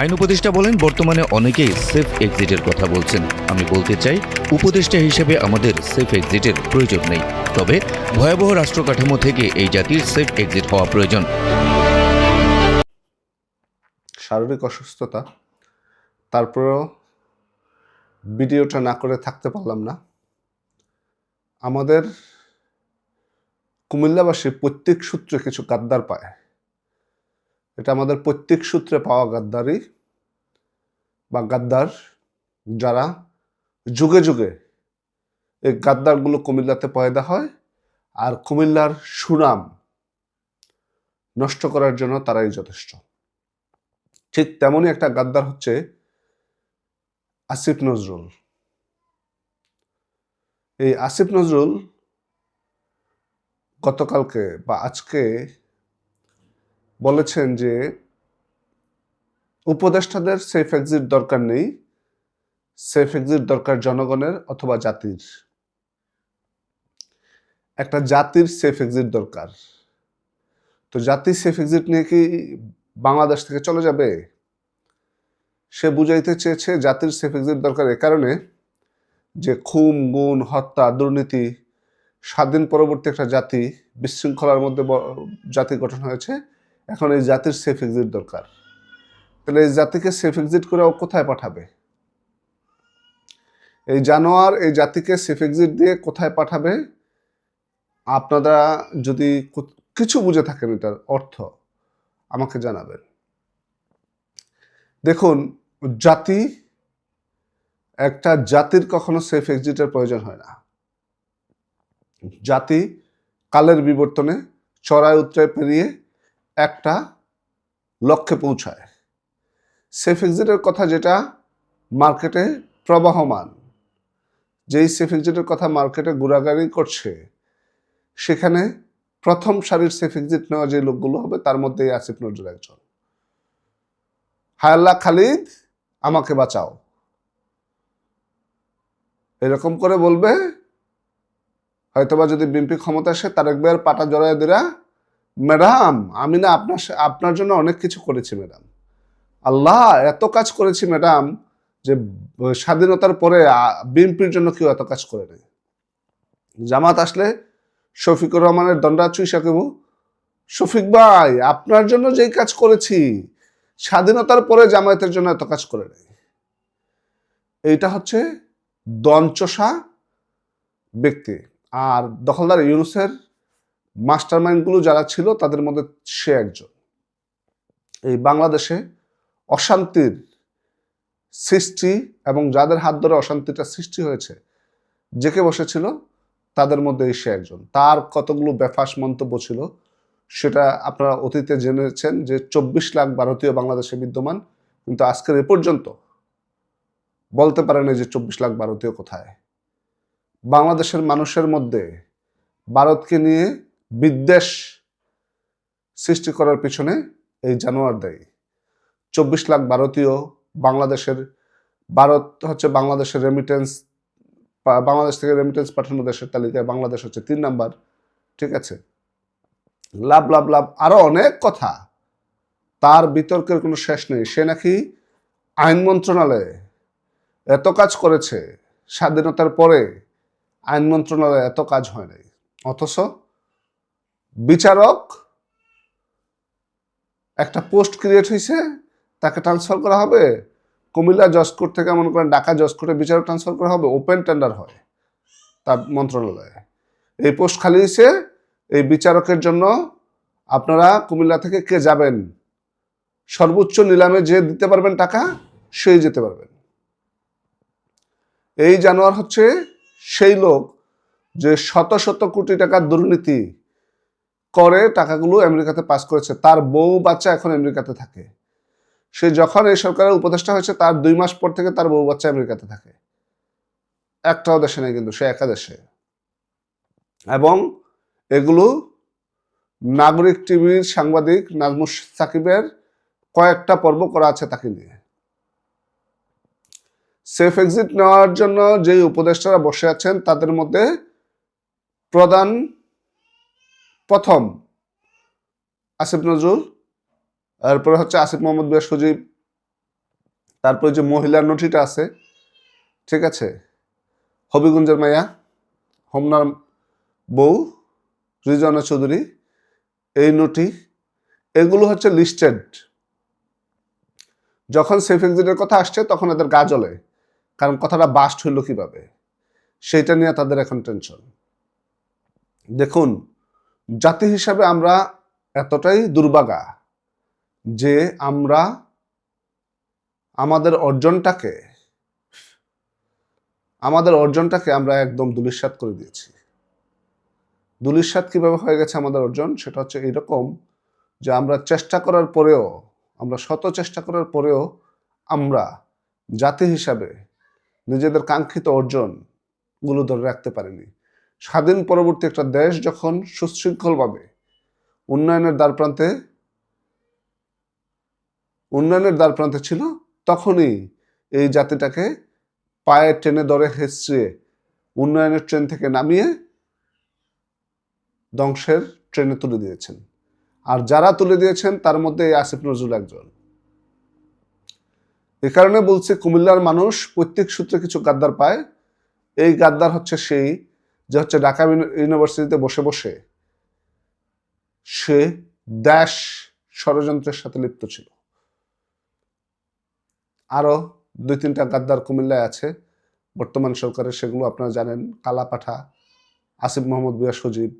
আইন উপদেষ্টা বলেন, বর্তমানে অনেকেই সেফ এক্সিটের কথা বলছেন। আমি বলতে চাই, উপদেষ্টা হিসেবে আমাদের সেফ এক্সিটের প্রয়োজন নেই। তবে ভয়াবহ রাষ্ট্র কাঠামো থেকে এই জাতির সেফ এক্সিট হওয়া প্রয়োজন। শারীরিক অসুস্থতা, তারপরেও ভিডিওটা না করে থাকতে পারলাম না। আমাদের কুমিল্লাবাসী প্রত্যেক সূত্রে কিছু গাদ্দার পায়। এটা আমাদের প্রত্যেক সূত্রে পাওয়া গাদ্দারি বা গাদ্দার যারা যুগে যুগে এই গাদ্দারগুলো কুমিল্লাতে পয়দা হয় আর কুমিল্লার সুনাম নষ্ট করার জন্য তারাই যথেষ্ট। ঠিক তেমনই একটা গাদ্দার হচ্ছে আসিফ নজরুল। এই আসিফ নজরুল গতকালকে বা আজকে বলেছেন যে উপদেষ্টাদের সেফ এক্সিট দরকার নেই সেফ এক্সিট দরকার জনগণের অথবা জাতির। একটা জাতির সেফ এক্সিট দরকার। তো জাতির সেফ এক্সিট নিয়ে কি বাংলাদেশ থেকে চলে যাবে? সে বুঝাইতে চেয়েছে জাতির সেফ এক্সিট দরকার এ কারণে যে খুন, গুণ, হত্যা, দুর্নীতি, স্বাধীন পরবর্তী একটা জাতি বিশৃঙ্খলার মধ্যে জাতি গঠন হয়েছে। এখন এই জাতির সেফ এক্সিট দরকার। তাহলে এই জাতিকে সেফ এক্সিট করে ও কোথায় পাঠাবে? এই জানোয়ার এই জাতিকে সেফ এক্সিট দিয়ে কোথায় পাঠাবে? আপনারা যদি কিছু বুঝে থাকেন এটার অর্থ, আমাকে জানাবেন। দেখুন, জাতি একটা জাতির কখনো সেফ এক্সিটের প্রয়োজন হয় না। জাতি কালের বিবর্তনে চড়াই উত্তরায় পেরিয়ে একটা লক্ষ্যে পৌঁছায়। সেফ এক্সিটের কথা যেটা মার্কেটে প্রবাহমান, যেই সেফ এক্সিটের কথা মার্কেটে ঘোরাঘুরি করছে, সেখানে প্রথম সারির সেফ এক্সিট নেওয়া যে লোকগুলো হবে, তার মধ্যে এই আসিফ নজরুল একজন। হায়াল্লাহ খালিদ, আমাকে বাঁচাও। এরকম করে বলবে, হয়তোবা যদি বিএনপি ক্ষমতা আসে তারেক ভাইয়ের পাটা জড়ায় দিরা ম্যাডাম, আমি না আপনার আপনার জন্য অনেক কিছু করেছি, ম্যাডাম। আল্লাহ এত কাজ করেছি, ম্যাডাম, যে স্বাধীনতার পরে বিএনপির জন্য কেউ এত কাজ করে নেই। জামাত আসলে শফিকুর রহমানের দণ্ডা চুই সাকিবু শফিক ভাই, আপনার জন্য যেই কাজ করেছি, স্বাধীনতার পরে জামায়াতের জন্য এত কাজ করে নেই। এইটা হচ্ছে দঞ্চসা ব্যক্তি। আর দখলদার ইউনুসের মাস্টার মাইন্ডগুলো যারা ছিল, তাদের মধ্যে সে একজন। এই বাংলাদেশে অশান্তির সৃষ্টি এবং যাদের হাত ধরে অশান্তিটা সৃষ্টি হয়েছে, জেকে বসেছিল, তাদের মধ্যে এই সে একজন। তার কতগুলো বেফাস মন্তব্য ছিল, সেটা আপনারা অতীতে জেনেছেন যে চব্বিশ লাখ ভারতীয় বাংলাদেশে বিদ্যমান, কিন্তু আজকের এ পর্যন্ত বলতে পারেন যে চব্বিশ লাখ ভারতীয় কোথায়। বাংলাদেশের মানুষের মধ্যে ভারতকে নিয়ে বিদ্বেষ সৃষ্টি করার পিছনে এই জানোয়ার দেয়। চব্বিশ লাখ ভারতীয় বাংলাদেশের ভারত হচ্ছে বাংলাদেশের রেমিটেন্স বাংলাদেশ থেকে রেমিটেন্স পাঠানো দেশের তালিকায় বাংলাদেশ হচ্ছে তিন নাম্বার। ঠিক আছে? লাভ লাভ লাভ আরও অনেক কথা। তার বিতর্কের কোনো শেষ নেই। সে নাকি আইন মন্ত্রণালয়ে এত কাজ করেছে, স্বাধীনতার পরে আইন মন্ত্রণালয়ে এত কাজ হয় নাই। অথচ বিচারক একটা পোস্ট ক্রিয়েট হয়েছে, তাকে ট্রান্সফার করা হবে। কুমিল্লা জজ কোর্ট থেকে মনে করেন ঢাকা জজ কোর্টে বিচারক ট্রান্সফার করা হবে ওপেন টেন্ডার হয় তার মন্ত্রণালয়ে। এই পোস্ট খালি হয়েছে, এই বিচারকের জন্য আপনারা কুমিল্লা থেকে কে যাবেন? সর্বোচ্চ নিলামে যে দিতে পারবেন টাকা, সেই যেতে পারবেন। এই জানোয়ার হচ্ছে সেই লোক যে শত শত কোটি টাকার দুর্নীতি করে টাকাগুলো আমেরিকাতে পাস করেছে, তার বউ বাচ্চা এখন আমেরিকাতে থাকে। সে যখন এই সরকারের উপদেষ্টা হয়েছে, তার দুই মাস পর থেকে তার বউ বাচ্চা আমেরিকাতে থাকে। একটাও দেশে নেই কিন্তু, সে একা দেশে। এবং এগুলো নাগরিক টিভির সাংবাদিক নাজমুস সাকিবের কয়েকটা পর্ব করা আছে তাকে নিয়ে। সেফ এক্সিট নেওয়ার জন্য যেই উপদেষ্টারা বসে আছেন, তাদের মধ্যে প্রধান প্রথম আসিফ নজরুল এরপরে হচ্ছে আসিফ মোহাম্মদ বিয়া সজীব তারপরে যে মহিলার নটিটা আছে, ঠিক আছে? হবিগঞ্জের মাইয়া, হোমনার বউ রিজনা চৌধুরী, এই নটি এগুলো হচ্ছে লিস্টেড যখন সেফ এক্সিটের কথা আসছে, তখন এদের গা জ্বলে, কারণ কথাটা বাস্ট হইল কীভাবে? সেইটা নিয়ে তাদের এখন টেনশন দেখুন জাতি হিসাবে আমরা এতটাই দুর্বাগা যে আমরা আমাদের অর্জনটাকে আমাদের অর্জনটাকে আমরা একদম দুলিশ্বাত করে দিয়েছি। দুলিশ্বাত কীভাবে হয়ে গেছে আমাদের অর্জন? সেটা হচ্ছে এরকম যে আমরা চেষ্টা করার পরেও, আমরা শত চেষ্টা করার পরেও আমরা জাতি হিসাবে নিজেদের কাঙ্ক্ষিত অর্জনগুলো ধরে রাখতে পারিনি। স্বাধীন পরবর্তী একটা দেশ যখন সুশৃঙ্খলভাবে উন্নয়নের দ্বারপ্রান্তে উন্নয়নের দ্বারপ্রান্তে ছিল, তখনই এই জাতিটাকে পায়ে টেনে দরে হেঁচড়ে উন্নয়নের ট্রেন থেকে নামিয়ে ধ্বংসের ট্রেনে তুলে দিয়েছেন। আর যারা তুলে দিয়েছেন, তার মধ্যে এই আসিফ নজরুল একজন। এ কারণে বলছি, কুমিল্লার মানুষ প্রত্যেক সূত্রে কিছু গাদ্দার পায়। এই গাদ্দার হচ্ছে সেই যে হচ্ছে ঢাকা ইউনিভার্সিটিতে বসে বসে সে দেশ ষড়যন্ত্রের সাথে লিপ্ত ছিল। আরও দুই তিনটা গাদ্দার কুমিল্লায় আছে। বর্তমান সরকারের সেগুলো আপনারা জানেন, কালাপাঠা, আসিফ মোহাম্মদ বিয়া সজীব,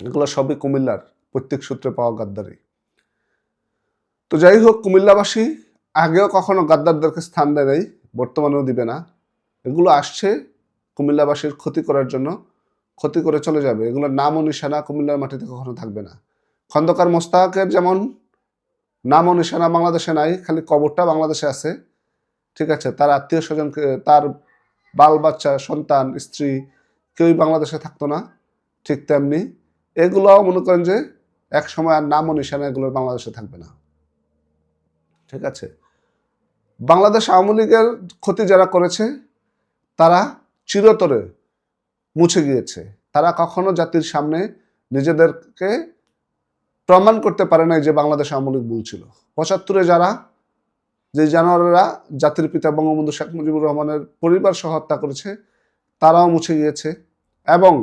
এগুলো সবই কুমিল্লার প্রত্যেক সূত্রে পাওয়া গাদ্দারি তো যাই হোক, কুমিল্লাবাসী আগেও কখনো গাদ্দারদেরকে স্থান দেয় নাই, বর্তমানেও দিবে না। এগুলো আসছে কুমিল্লাবাসীর ক্ষতি করার জন্য ক্ষতি করে চলে যাবে। এগুলোর নাম ও নিশানা কুমিল্লার মাটিতে কখনো থাকবে না। খন্দকার মোস্তাকের যেমন নাম ও নিশানা বাংলাদেশে নাই, খালি কবরটা বাংলাদেশে আছে। ঠিক আছে, তার আত্মীয় স্বজনকে, তার বাল বাচ্চা, সন্তান, স্ত্রী কেউই বাংলাদেশে থাকতো না, ঠিক তেমনি। এগুলোও মনে করেন যে এক সময় আর নাম ও নিশানা এগুলো বাংলাদেশে থাকবে না। ঠিক আছে? বাংলাদেশ আওয়ামী লীগের ক্ষতি যারা করেছে, তারা চিরতরে মুছে গিয়েছে। তারা কখনো জাতির সামনে নিজেদেরকে প্রমাণ করতে পারে নাই যে বাংলাদেশ আওয়ামী লীগ ভুল ছিল। পঁচাত্তরে যারা, যে জানোয়ারেরা জাতির পিতা বঙ্গবন্ধু শেখ মুজিবুর রহমানের পরিবার সহ হত্যা করেছে, তারাও মুছে গিয়েছে। এবং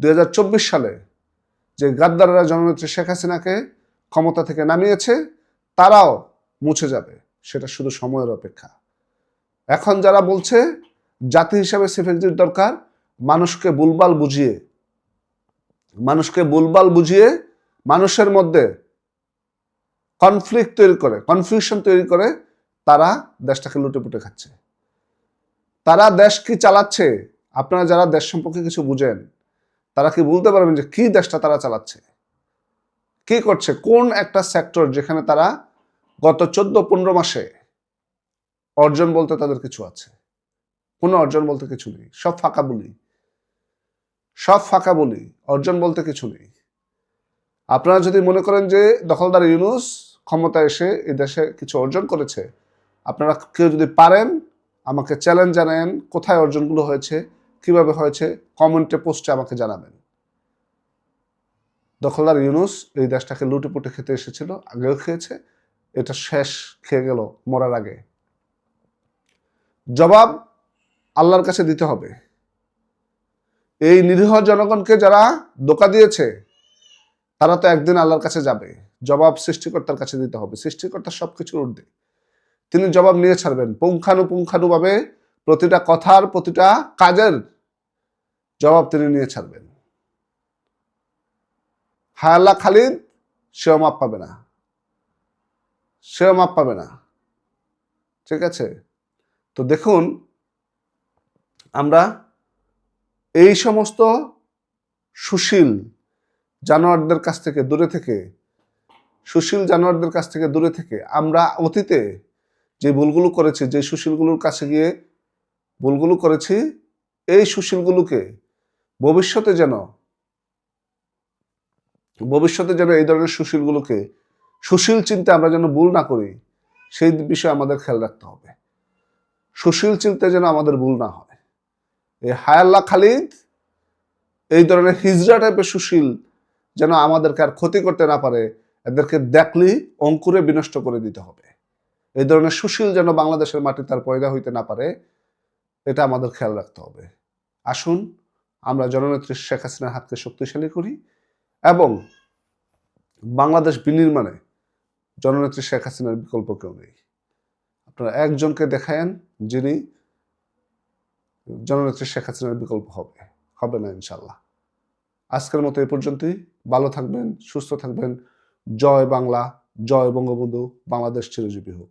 দু হাজার চব্বিশ সালে যে গাদ্দাররা জননেত্রী শেখ হাসিনাকে ক্ষমতা থেকে নামিয়েছে, তারাও মুছে যাবে। সেটা শুধু সময়ের অপেক্ষা। এখন যারা বলছে জাতি হিসাবে সেফ দরকার, মানুষকে বুলবাল বুঝিয়ে, মানুষকে বুলবাল বুঝিয়ে মানুষের মধ্যে কনফ্লিক্ট তৈরি করে কনফিউশন তৈরি করে তারা দেশটাকে লুটেপুটে খাচ্ছে। তারা দেশ কি চালাচ্ছে? আপনারা যারা দেশ সম্পর্কে কিছু বুঝেন, তারা কি বলতে পারবেন যে কি দেশটা তারা চালাচ্ছে? কি করছে? কোন একটা সেক্টর যেখানে তারা গত চোদ্দ, পনেরো মাসে অর্জন বলতে তাদের কিছু আছে? কোনো অর্জন বলতে কিছু নেই। সব ফাঁকা বলি। সব ফাঁকা বলি। অর্জন বলতে কিছু নেই। আপনারা যদি মনে করেন যে দখলদার ইউনুস ক্ষমতা এসে এই দেশে কিছু অর্জন করেছে, আপনারা কেউ যদি পারেন, আমাকে চ্যালেঞ্জ জানান কোথায় অর্জনগুলো হয়েছে, কীভাবে হয়েছে কমেন্টে পোস্টে আমাকে জানাবেন। দখলদার ইউনুস এই দেশটাকে লুটে পুটে খেতে এসেছিল, আগেও খেয়েছে, এটা শেষ খেয়ে গেল মরার আগে। জবাব আল্লাহর কাছে দিতে হবে। এই নিরীহ জনগণকে যারা ধোকা দিয়েছে, তারা তো একদিন আল্লাহর কাছে যাবে। জবাব সৃষ্টিকর্তার কাছে দিতে হবে। সৃষ্টিকর্তা সবকিছুর ঊর্ধ্বে। তিনি জবাব নিয়ে ছাড়বেন। পুঙ্খানুপুঙ্খানুভাবে প্রতিটা কথার, প্রতিটা কাজের জবাব তিনি নিয়ে ছাড়বেন। হায়াল্লা খালিদ সেও মাপ পাবে না। সেও মাপ পাবে না। ঠিক আছে? তো দেখুন আমরা এই সমস্ত সুশীল জানোয়ারদের কাছ থেকে দূরে থেকে, সুশীল জানোয়ারদের কাছ থেকে দূরে থেকে আমরা অতীতে যে ভুলগুলো করেছি, যে সুশীলগুলোর কাছে গিয়ে ভুলগুলো করেছি, এই সুশীলগুলোকে ভবিষ্যতে যেন ভবিষ্যতে যেন এই ধরনের সুশীলগুলোকে, সুশীল চিন্তা আমরা যেন ভুল না করি, সেই বিষয়ে আমাদের খেয়াল রাখতে হবে। সুশীল চিন্তা যেন আমাদের ভুল না হয়। এই হায়াল্লা খালিদ, এই ধরনের হিজড়া টাইপের সুশীল যেন আমাদেরকে আর ক্ষতি করতে না পারে, এদেরকে দেখলেই অঙ্কুরে বিনষ্ট করে দিতে হবে। এই ধরনের সুশীল যেন বাংলাদেশের মাটি তার পয়দা হইতে না পারে, এটা আমাদের খেয়াল রাখতে হবে। আসুন, আমরা জননেত্রী শেখ হাসিনার হাতকে শক্তিশালী করি এবং বাংলাদেশ বিনির্মাণে জননেত্রী শেখ হাসিনার বিকল্প কেউ নেই। আপনারা একজনকে দেখায়েন যিনি জননেত্রী শেখ হাসিনার বিকল্প হবে হবে না ইনশাল্লাহ আজকের মতো এ পর্যন্তই। ভালো থাকবেন, সুস্থ থাকবেন। জয় বাংলা, জয় বঙ্গবন্ধু। বাংলাদেশ চিরজীবী হোক।